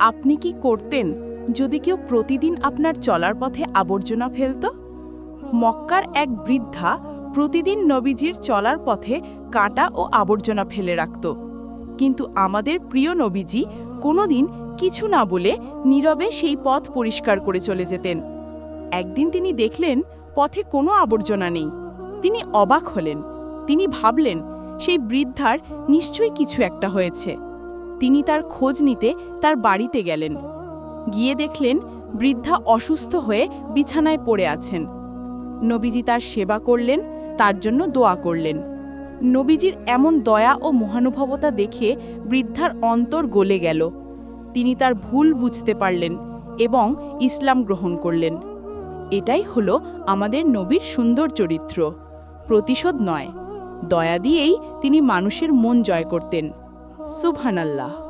আপনি কি করতেন যদি কেউ প্রতিদিন আপনার চলার পথে আবর্জনা ফেলত? মক্কার এক বৃদ্ধা প্রতিদিন নবীজির চলার পথে কাঁটা ও আবর্জনা ফেলে রাখত। কিন্তু আমাদের প্রিয় নবীজি কোনোদিন কিছু না বলে নীরবে সেই পথ পরিষ্কার করে চলে যেতেন। একদিন তিনি দেখলেন পথে কোনো আবর্জনা নেই। তিনি অবাক হলেন। তিনি ভাবলেন, সেই বৃদ্ধার নিশ্চয়ই কিছু একটা হয়েছে। তিনি তার খোঁজ নিতে তার বাড়িতে গেলেন। গিয়ে দেখলেন বৃদ্ধা অসুস্থ হয়ে বিছানায় পড়ে আছেন। নবীজি তার সেবা করলেন, তার জন্য দোয়া করলেন। নবীজির এমন দয়া ও মহানুভবতা দেখে বৃদ্ধার অন্তর গলে গেল। তিনি তার ভুল বুঝতে পারলেন এবং ইসলাম গ্রহণ করলেন। এটাই হলো আমাদের নবীর সুন্দর চরিত্র। প্রতিশোধ নয়। দয়া দিয়েই তিনি মানুষের মন জয় করতেন। সুবহানাল্লাহ